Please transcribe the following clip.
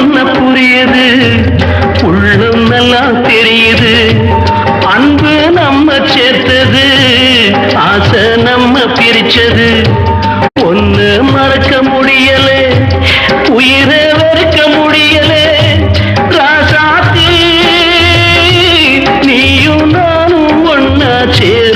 சொன்ன புரியுது உள்ளம் நல்லா தெரியுது. அன்பு நம்ம சேர்த்தது. ஆசை நம்ம பிரிச்சது. ஒன்று மறக்க முடியல. உயிரை வெறுக்க முடியல. ராசாத்தி நீயும் நானும் ஒன்னா சேர்